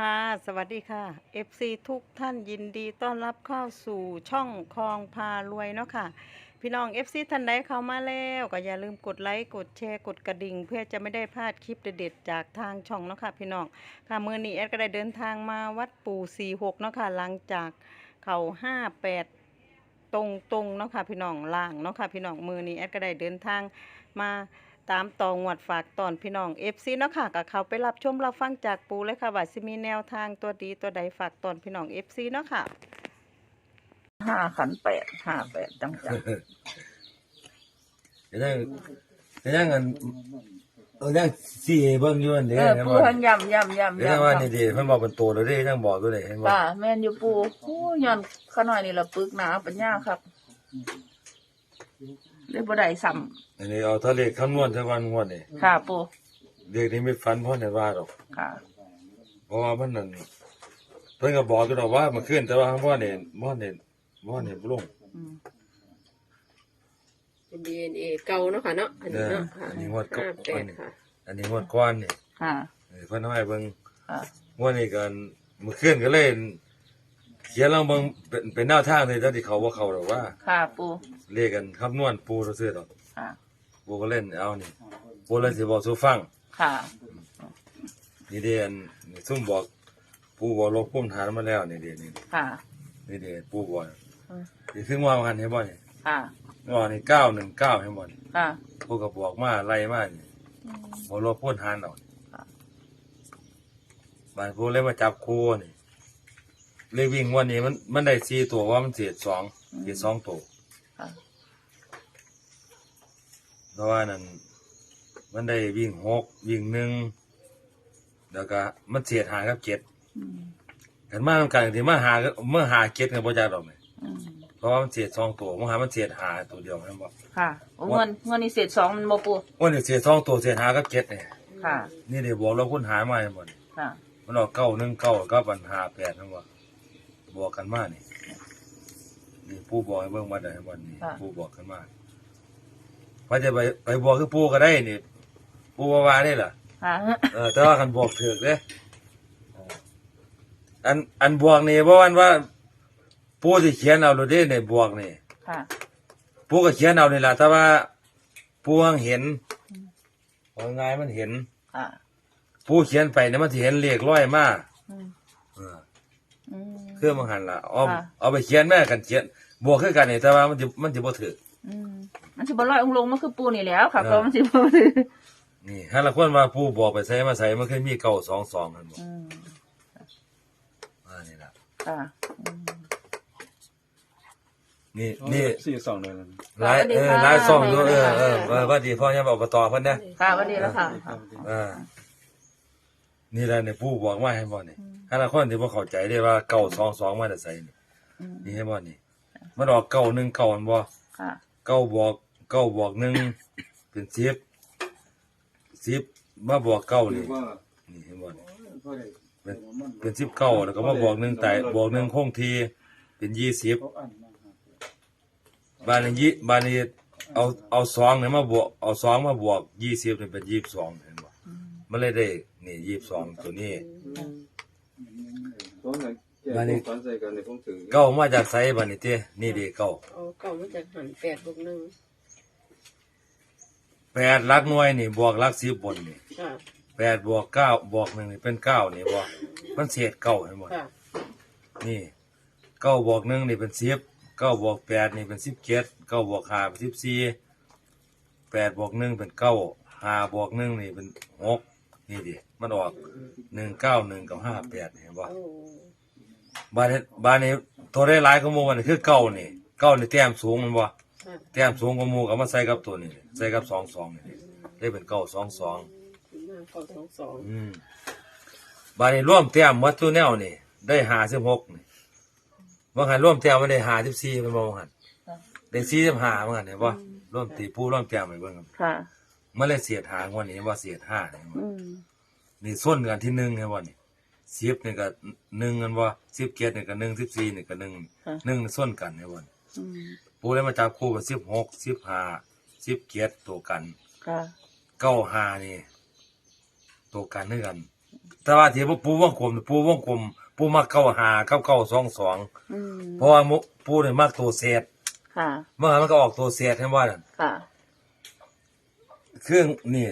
ค่ะ สวัสดีค่ะ FC ทุกท่านยินดีต้อนรับเข้าสู่ช่องคลองพารวยเนาะค่ะ พี่น้อง FC ท่านใดเข้ามาแล้วก็อย่าลืมกดไลค์กดแชร์กดกระดิ่ง เพื่อจะไม่ได้พลาดคลิปเด็ดๆจากทางช่องเนาะค่ะ พี่น้องค่ะมือนี้แอดก็ได้เดินทางมาวัดปู่46เนาะค่ะหลังจากเข่า58ตรงตรงๆเนาะค่ะพี่น้องล่างเนาะค่ะพี่น้องมือนี้แอดก็ได้เดินทางมา ตามต่องวดฝากตอนพี่น้อง FC เนาะค่ะกับเขาไปรับชมรับฟังจากปูเลยค่ะว่าสิมีแนวทางตัวดีตัวใดฝากตอนพี่น้อง FC เนาะค่ะห้าขันแปดห้าแปดจังจังเดี๋ยวนั่งเดี๋ยวนั่งกันเออนั่งสี่เบิ้งอยู่นั่นเอเด้อเห็นปูบ่ทั้งยำยำยำเดี๋ยวนั่งว่านี่ยำเดี๋ยวเพิ่นบอกเป็นตัวแล้วเด้นั่งบอกด้วยเลยเห็นบ่ป่าแม่นอยู่ปูโอ้ย้อนขาน้อยนี่ละปึกหนาปัญญาครับ เลยบ่ได้ซ้อันนี้เอาทะเลขคำนวณทั้งวันงวดนี่ำค่ะปูเด็กนี่ไม่ฝันพ่อในว่าหรอก ค่ะ เพราะว่ามันนั่นเพิ่นก็บอกอยู่ดอกว่ามันขึ้นแต่ว่าพ่อเนี่ยพ่อเนี่ยพ่อเนี่ยบ่ลงอืมเป็น DNA เก่าเนาะค่ะเนาะอันนี้เนาะค่ะอันนี้งวดก่อห้านแปดค่ะ อันนี้งวดก่อนนี่ค่ะ เออเพิ่นเอาให้เบิ่งค่ะ งวดนี้กันมื้อคืนก็เลย เขียนลองเบิ่งเป็นเป็นแนวทางเลยตอนที่เขาบ่เข้าดอกว่า ค่ะปูเรียกกันคำนวณปูซื่อๆดอกค่ะ ปูก็เล่นเอานี่ปูเล่นสิบอกสู่ฟัง ค่ะ นี่เดียนนี่ซุ่มบอกปูบอกลบพุ่มฐานมาแล้วนี่เดียนนี่ค่ะ นี่เดียนปูบอกอืม นี่คือว่ามันเห็นบ่นี่ค่ะ ว่านี่เก้าหนึ่งเก้าเห็นบ่นี่ค่ะ ปูก็บอกมาไล่มานี่บอกลบพุ่มฐานเอาค่ะบานปูเลยมาจับครูนี่ เลยวิ่งวันนี้มันมันได้สี่ตัวว่ามันเสียสองเสียสองตัวค่ะ เพราะว่านั่นมันได้วิ่งหกวิ่งหนึ่งแล้วก็มันเสียหากับเจ็ดอืมกันมาทำกันที่มาหาเมื่อหาเก็ตกันบ่จักดอกแม่อืมเพราะว่ามันเสียสองตัวมันหามันเสียหาตัวเดียวแม่นบ่ค่ะโอ้เงินเงินนี่เศษสองมันบ่ปูวันนี้เสียสองตัวเสียหากับเก็ตเนี่ยค่ะ นี่เดี๋ยวบอกเราคุณหามาให้หมดค่ะ มันออกเก้าหนึ่งเก้ากับปัญหาแปดทั้งหมด บอกกันมานี่นี่ผู้บอกให้เบิ่งมาได้วันนี้ค่ะ ผู้บอกกันมาพอจะไปไปบอกคือผู้ก็ได้นี่ผู้ว่าว่าได้ล่ะ ค่ะ เออแต่ว่าคันบอกถือเด้เอออันอันบวกนี่บ่วันว่าผู้ที่เขียนเอาโดดเด้ในบวกนี่ค่ะผู้ก็เขียนเอานี่ล่ะแต่ว่าผู้หังเห็นว่าไงายมันเห็น ค่ะผู้เขียนไปเนี่ยมันสิเห็นเลขร้อยมาอืมเออ อืมเครื่องมันหันล่ะเอาค่ะ เอาไปเขียนแม่กันเขียนบวกคือกันนี่แต่ว่ามันจะมันจะบ่ถือ อืมมันสิบ่ลอยองค์ลงมันคือปูนี่แหล้วค่ะเออ เพราะมันสิบ่ถือนี่ฮะละคนว่าผู้บอกไปใส่มาใส่มันเคยมีเก้าสองสองนั่นบ่อืมอ่านี่ล่ะค่ะอืม นี่นี่ สี่สองเดือนหลายสวัสดีเออค่ะหลายซ่องอยู่สวัสเอดีอค่ะเออเออว่าดีพ่อยังบอกต่อเพิ่นนะค่ะสวัสดีแล้วค่ะ อ่านี่แหละเนี่ยผู้บอกมาให้บ่นี่ ฮะละคนที่บ่เข้าใจได้ว่าเก้าสองสองมาแต่ได้ใส่นี่อืมนี่ให้บ่นี่ มันออกเก้าหนึ่งเก้าอันบ่ค่ะ เก้าบอกเก้าบอกหนึ่งเป็นสิบสิบมาบอกเก้านี่ ว่านี่เห็นบ่นี่พ่อได้เป็นเป็นสิบเก้าแล้วก็มาบอกหนึ่งแต่บอกหนึ่งคงทีเป็นยี่สิบ เขาอันมาหาบานนี้ยี่บานนี้เอาเอาสองเนี่ยมาบวกเอาสองมาบวกยี่สิบเนี่ยเป็นยี่สิบสองเห็นบ่มันเลยได้นี่ยี่สิบสองตัวนี้ ต้องไหนแก้ตอนใส่กันในของถึงเก้ามาจากไสบานนี้เต้นี่เดีเก้าเอาเก่ามาจากหันแปดบวกหนึ่งแปดหลักหน่วยนี่บวกหลักสิบบนนี่ค่ะ แปดบวกเก้าบวกหนึ่งนี่เป็นเก้านี่บ่มันเศษเก้าเห็นบ่ค่ะ นี่เก้าบวกหนึ่งนี่เป็นสิบเก้าบวกแปดนี่เป็นสิบเจ็ดเก้าบวกห้าเป็นสิบสี่แปดบวกหนึ่งเป็นเก้าห้าบวกหนึ่งนี่เป็นหก นี่ดิมันออกหนึ่งเก้าหนึ่งกับห้าแปดเห็นบ่โอ้บานนี้บานนี้ตัวได้หลายก็มูมันคือเก้านี่เก้านี่แต้มสูงมันบ่ค่ะแต้มสูงก็มูก็มาใส่กับตัวนี้ใส่กับสองสองนี่ได้เป็นเก้าสองสองถึงมาเก่าสองสองอืมบานนี้ร่วมแต้มวัตถุแนวนี่ได้หาสิบหกนี่ว่าหันร่วมแต้มมันได้หาสิบสี่เป็นบ่ว่าหันได้สี่สิบห้าว่าหันเห็นบ่ร่วมตีผู้ร่วมแต้มไปเบิ่งครับค่ะ มันเลยเสียดหางวันนี้ว่าเสียดห้าเห็นบ่อืมนี่ส้นกันที่หนึ่งเห็นบ่นี่สิบนี่ก็หนึ่งกันว่าสิบเจ็ดนี่ก็หนึ่งสิบสี่นี่ก็หนึ่งหนึ่งนี่ส้นกันเห็นบ่นี่อืมผู้เลยมาจับคู่กับสิบหกสิบห้าสิบเจ็ดตัวกันค่ะเก้าห้านี่ตัวกันด้วยกันอแต่ว่าที่ปูวงกลมปูวงกลมปูมักเก้าหาเก้าเก้าสองสองอืมเพราะว่ามุปูเนี่ยมักตัวเศษค่ะเมื่อมันก็ออกตัวเศษให้ว่านั่น ค่ะ เครื่องนี่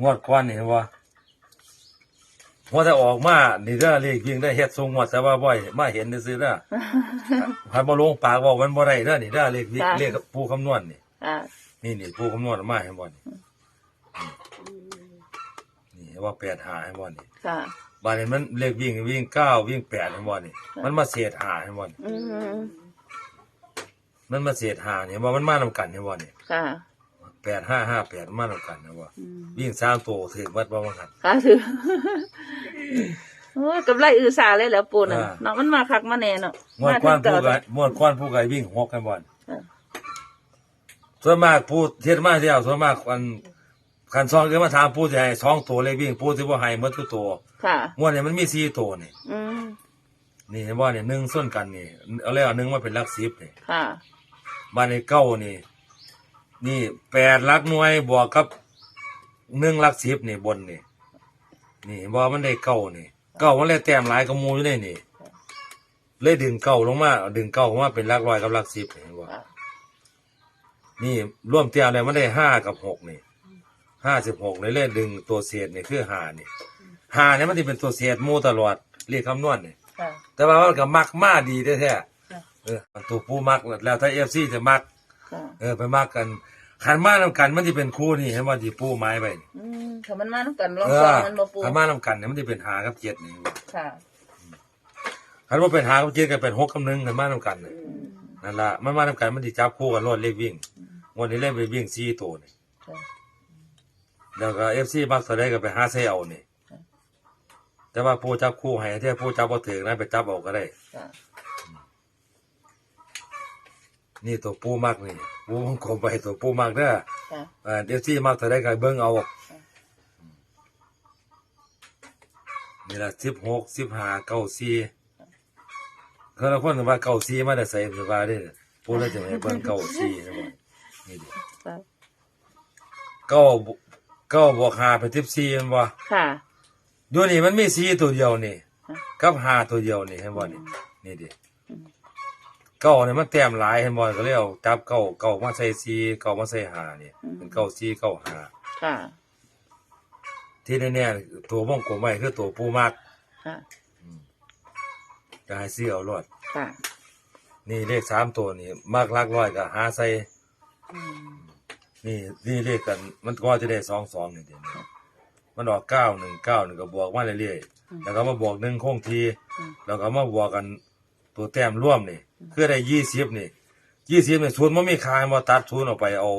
งวดก้อนนี่เห็นว่าว่าจะออกมานี่ได้เลขยิงได้เฮ็ดทรงงวดแต่ว่าบ่อยมาเห็นซื้อๆเด้อพันมาลงปากบอกมันบ่ได้เด้อนี่ได้อเลขวิจ้ะเลขปูคำนวณนี่ค่ะนี่นี่ปูคำนวณออกมาให้บ่นี่นี่เห็นว่าแปดหาให้บ่นี่ค่ะบาดนี้มันเลขวิ่งวิ่งเก้าวิ่งแปดให้บ่นี่มันมาเศษหาให้บ่นี่อืมมันมาเศษหาเนี่ยว่ามันมานำกันให้บ่นี่ค่ะแปดห้าห้าแปดมานำกันนะว่าอืมวิ่งสามตัวถึงวัดบ่ว่ากันค่ะถือโอ้ยกับไรอือสาเลยแหล้วปูน่ะอ่าเนาะมันมาคักมาแน่เนาะงวดก้อนมาผู้ถึงไกเกิดงวดก้อนผู้ไกวิ่งหกให้บ่นี่อ่าส่วนมากผู้เทศมาเดียวส่วนมากคันคันซองก็มาถามผู้จะให้สองตัวเลขวิ่งผู้ที่บ่ให้หมดทุกตัวค่ะงวดนี้มันมีสี่ตัวนี่อืมนี่เห็นบ่นี่หนึ่งส่วนกันนี่เอาแล้วเอาหนึ่งมาเป็นหลักสิบนี่ค่ะบ้านในเก้านี่ นี่แปดหลักหน่วยบวกกับหนึ่งหลักสิบนี่บนนี่ นี่เห็นบ่มันได้เก้านี่เก้ามันเลยแต้มหลายกับหมูอยู่ในนี่ เลยดึงเก้าลงมาดึงเก้าลงมาเป็นหลักร้อยกับหลักสิบนี่เห็นบ่ค่ะนี่ร่วมเตียมเลยมันได้ห้ากับหกนี่ห้าสิบหกเลยเลยดึงตัวเศษนี่คือห้านี่ห้าเนี่ยมันจะเป็นตัวเศษหมูตลอดเรียกคำนวณนี่ค่ะแต่ว่ามันก็มักมาดีแท้ค่ะๆเออตัวผู้มักแล้วถ้าเอฟซีจะมัก ค่ะเออไปมักกันขันมานำกันมันจะเป็นคู่นี่เห็นว่าที่ปูไม้ไปนี่อืมถ้ามันมาน้ำกันลองเอซองอมันบ่ปูขันมานำกันเนี่ยมันจะเป็นหากับเจ็ดนี่ค่ะขันว่าเป็นหากับเจ็ดก็เป็นหกกับหนึ่งขันมานำกันนี่นั่นละมันมานำกันมันจะจับคู่กันรอดเลขวิ่งวันนี้เล่นไปวิ่งสี่ตัวนี่ค่ะแล้วก็เอฟซีมักตัวได้ก็ไปหาเซเอานี่แต่ว่าผู้จับคู่ให้ที่ผู้จับบ่ถึงนะไปจับเอาก็ได้ ค่ะ นี่ตัวปูมักนี่ปูวงกลมไปตัวปูมักเด้อค่ะเออเอฟซีมักตัวได้ก็เบิ่งเอานี่ละสิบหกสิบห้าเก้าสี่เขาละคนก็ว่าเก้าสี่มาได้ใส่สบายเด้อปูแล้วจะให้เบิ่งเก้าสี่นะบ่นี่ดิค่ะเก้าบเก้าบวกห้าเป็นสิบสี่แมันบ่ค่ะดูนี่มันมีสี่ตัวเดียวนี่อะกับห้าตัวเดียวนี่เห็นบ่นี่นี่ดิ เก้าเนี่ยมันแต้มหลายเห็นบ่ก็เลยเอาจับเก้าเก้ามาใส่สี่เก้ามาใส่ห้านี่เป็นเก้าสี่เก้าห้าค่ะ ที่แน่ๆตัววงกลมไว้คือตัวปูมักค่ะจะให้ซื้อเอารอดค่ะ นี่เลขสามตัวนี่มากลักร้อยก็หาใส่อืมนี่นี่เลขกัน มันก็จะได้สองสองนี่เดี๋ยวนี้มันออกเก้าหนึ่งเก้าหนึ่งก็บวกมาเรื่อยๆแล้วก็มาบวกหนึ่งคงที แล้วก็มาบวกกันตัวแต้มร่วมนี่ คือได้ยี่สิบนี่ยี่สิบนี่ศูนย์มันไม่คายมาตัดศูนย์ออกไปเอา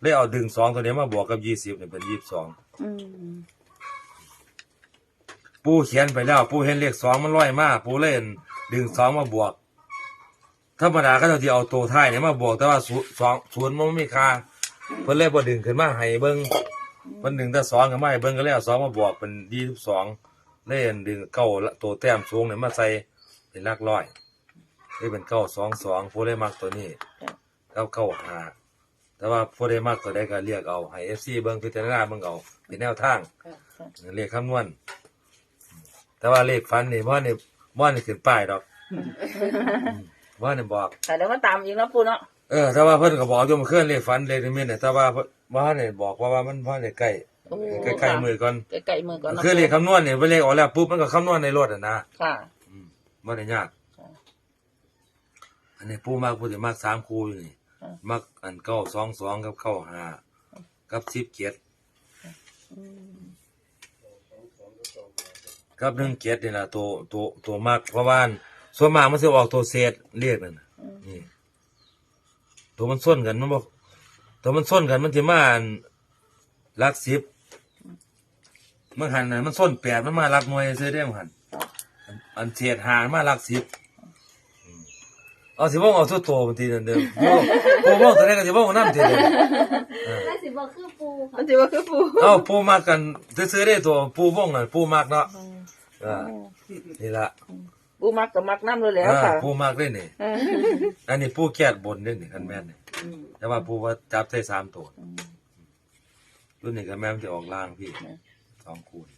เลยเอาดึงสองตัวนี้มาบวกกับยี่สิบนี่เป็นยี่สิบสองอืมปูเขียนไปแล้ว ปูเห็นเลขสองมันร้อยมากปูเล่น ดึงสองมาบวกธรรมดาก็จะที่เอาตัวท้ายเนี่ยมาบวกแต่ว่าศูนย์สองศูนย์มันไม่มีค่าเพิ่นเลยบ่ดึงขึ้นมาให้เบิ่งเพิ่นดึงแต่สองขึ้นมาให้เบิ่งก็เลยเอาสองมาบวกเป็นยี่สิบสองเล่นดึงเก้าละตัวแต้มสูงเนี่ยมาใส่เป็นหลักร้อย นี่เป็นเก้าสองสองผู้ได้มักตัวนี้เก้าเก้าห้าแต่ว่าผู้ได้มักตัวใดก็เรียกเอาให้เอฟซีเบิ่งพิจารณาเบิ่งเอาเป็นแนวทางค่ะค่ะเลขคำนวณแต่ว่าเลขฟันนี่ว่านี่ว่านี่ขึ้นป้ายดอกอืมว่านี่บอกแต่เดี๋ยวมาตามอีกแล้วปูเนาะเออแต่ว่าเพิ่นก็บอกอยู่เมื่อคืนเลขฟันเลขนิมิตเนี่ยแต่ว่าเพิ่นว่านี่บอกว่าว่ามันว่านี่ใกล้โอ้ใกล้ๆมือก่อนใกล้ๆมือก่อนเนาะคือเลขคำนวณเนี่ยเวลาเลขออกแล้วปุ๊บมันก็คำนวณในรถอะนะค่ะอืมบ่ได้ยากค่ะ อันนี้ผู้มากผู้ที่มากสามคู่อยู่นี่ค่ะ มักอันเก้าสองสองกับเก้าห้ากับสิบเจ็ดอืมกับหนึ่งเจ็ดนี่ล่ะตัวตัวตัวมากเพราะว่าส่วนมากมันสิออกตัวเศษเลขนั่นน่ะนี่ ตัวมันส้นกันมันบอกตัวมันส้นกันมันจะมาอันลักสิบมันหันน่ะมันส้นแปดมันมาลักหน่วยซื้อได้มันหันอันอันเศษหารมาลักสิบอืม เอาสิบ่เอาสุดโตมันทีเดิมเดิมโอ้โหบ่ตัวนี้ก็สิบ่เอาน้ำทีเดิมน่าสิบอกคือปูมันสิว่าคือปูเอาปูมากกันซื้อๆได้ตัวปูว่องน่ะปูมากเนาะเออนี่ละปูมักกับมักน้ำเลยแล้วเออค่ะปูมากได้นี่เอออันนี้ปูแกดบนได้นี่คันแม่นนี่แต่ว่าปูว่าจับได้สามตัวรุ่นนี้ก็แม่มันจะออกล่างพี่สองคูณ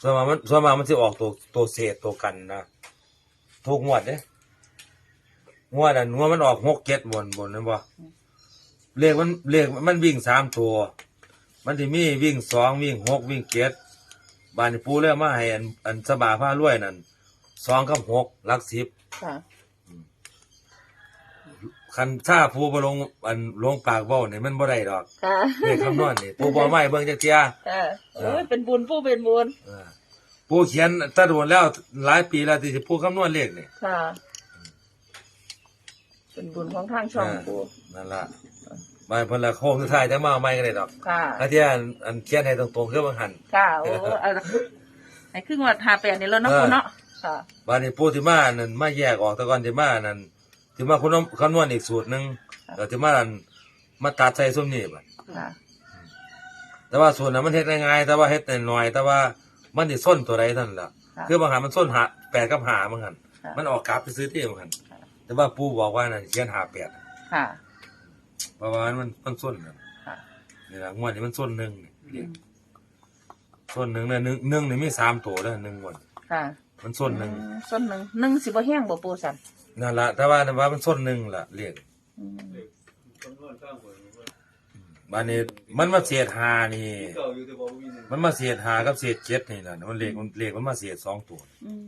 ส่วนมากมันส่วนมากมันสิออกตัวตัวเศษตัวกันนะทุกงวดเด้ งวดอันงวดมันออกหกเจ็ดบนบนนั่นบ่เลขมันเลขมันวิ่งสามตัว มันสิมีวิ่งสองวิ่งหกวิ่งเจ็ดบานนี่ปูเรียกมาให้อันอันสบาผ้ารวยนั่นสองกับหกหลักสิบค่ะคันถ้าปูบ่ลงอันลงปากเว้านี่มันบ่ได้ดอกค่ะเลขคำนวณนี่ปูบ่ไม่เบิ่งจักเที่ยค่ะโอ้ยเป็นบุญผู้เป็นบุญเออปูเขียนตะโดนแล้วหลายปีแล้วที่สิปูคำนวณเลขนี่ค่ะ เป็นบุญของทางช่องอ่าปูนั่นล่ะบายเพิ่นละโค้งสุดท้ายจะมาเอาใหม่ก็ได้ดอกค่ะถ้าที่อันอันเขียนให้ตรงๆคือบ่หันค่ะโอ้เอาละไอ้ครึ่งวัดหาแปดนี่แล้วเนาะเออปูเนาะค่ะบาดนี้ปูที่มานั่นมาแยกออกแต่ก่อนที่มานั่นที่มาคุณคำนวณอีกสูตรหนึงแล้วที่มานั่นมาตัดใส่ซุมนี้บัดค่ะแต่ว่าส่วนนั้นมันเฮ็ดง่ายๆแต่ว่าเฮ็ดน้อยๆแต่ว่ามันสิส้นตัวใดเท่านั้นล่ะค่ะ คือบางหันมันส้นหาแปดกับหาบางหันค่ะมันออกกราฟไปซื้อที่บางหัน แต่ว่าปู่บอกว่านั่นเขียนหาแปดค่ะเพราะว่ามันมันส้นกันค่ะ นี่ล่ะงวดนี้มันส้นหนึ่งนี่ส้นหนึ่งเนี่ยหนึ่งหนึ่งนี่มีสามตัวแล้วหนึ่งงวดค่ะมันส้นหนึ่งอืมส้นหนึ่งหนึ่งสิบ่แห้งบ่ปูสันนั่นล่ะแต่ว่าแต่ว่ามันส้นหนึ่งล่ะเรียกอืมคำนวณข้างหัวนี่ว่าบานนี้มันมาเสียดหานี่เก่าอยู่แต่บอกว่ามีหนึ่งมันมาเสียดหากับเสียดเจ็ดนี่ล่ะมันเลขมันเลขมันมาเสียดสองตัว อืม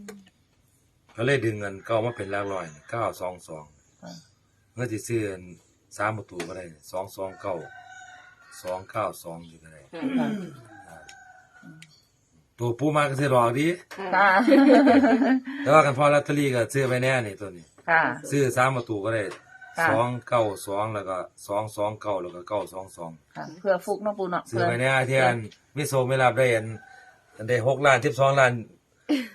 ก็เลยดึงเงินเก้ามาเป็นหลักร้อยเก้าสองสองค่ะเมื่อที่ซื้ออันสามประตูก็ได้สองสองเก้าสองเก้าสองอยู่ก็ได้ค่ะค่ะตัวปูมาก็ซื้อหลอกดีค่ะ แต่ว่ากันพอลอตเตอรี่ก็ซื้อไปแน่นี่ตัวนี้ค่ะ ซื้อสามประตูก็ได้ค่ะ สองเก้าสองแล้วก็สองสองเก้าแล้วก็เก้าสองสองค่ะ เพื่อฟุกเนาะปูเนาะซื้อเพื่อ ไปแน่ที่อันมิโซไม่รับได้อันอันได้หกล้านสิบสองล้าน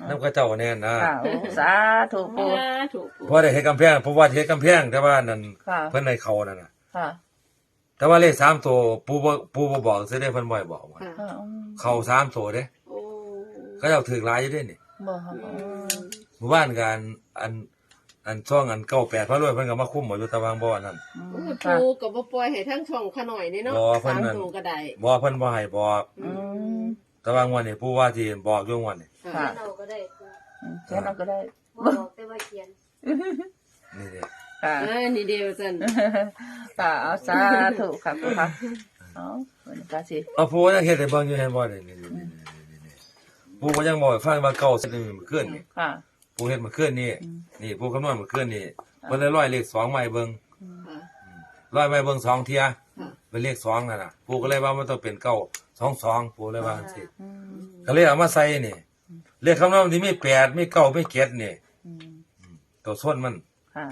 น้ำกระเจ้าแน่นะค่ะโอ้สาธุปูถูกเพราะได้เฮ็ดกำแพงเพราะว่าเฮ็ดกำแพงแต่ว่านั่นค่ะเพิ่นในเขานั่นน่ะ ค่ะแต่ว่าเลขสามตัวปูบ่ปูบ่บอกซื้อได้เพิ่นบ่ให้บอกว่าค่ะค่ะอืมเข้าสามตัวเด้โอ้ก็เจ้าถือหลายอยู่เด้นี่บ่ครับอืมหมู่บ้านกันอันอันช่องอันเก้าแปดพระรวยเพิ่นก็มาคุมหมดอยู่ตะวางบ่อนั่น อืโอ้มยค่ะปูกับบ่ปล่อยให้ทั้งช่องขะหน่อยนี่เนาะบ่เพิ่นสามนั่น ตัวก็ได้บ่เพิ่นบ่ให้บอกอืม ตะวางวันนี้ผู้ว่าที่บอกอยู่วันนี้ค่ะค่ะ เราก็ได้ปูอืมเขียนเอาก็ได้บอกแต่ว่าเขียน นี่เด้ค่ะอ่านี่เดียวสันค่ะเอาสาธุค่ะปูค่ะเอาวันนี้ก็สิเอาผู้ว่ายังเฮ็ดให้เบิ่งอยู่เห็นบ่นี่นี่นี่นี่นี่ผู้ก็ยังบอกให้ฟังว่าเก่าสิบนี่มันขึ้นนี่ค่ะ ผู้เฮ็ดมันขึ้นนี่อืม นี่ผู้คำนวณมันขึ้นนี่เพิ่นเลยร้อยเลขสองมาให้เบิ่งค่ะร้อยมาให้เบิ่งสองเที่ยค่ะ เป็นเลขสองนั่นน่ะผู้ก็เลยว่ามันต้องเป็นเก้าสองสองผู้เลยว่าจังซี่อืมก็เลยเอามาใส่นี่เลขคำนวณที่มีแปดมีเก้ามีเจ็ดนี่อืมตัวส้นมันค่ะ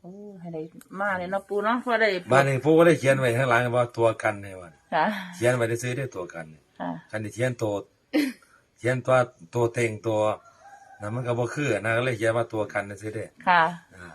โอ้ให้ได้มาเลยเนาะปูเนาะเพราะได้บ้านนี้ผู้ก็ได้เขียนไว้ข้างหลังว่าตัวกันนี่ว่าค่ะเขียนไว้ได้ซื้อได้ตัวกันนี่ค่ะคันที่เขียนตัวเขียนตัวตัวเต็งตัวนั่นมันก็บ่คือนะก็เลยเขียนว่าตัวกันได้ซื้อได้ค่ะอ่า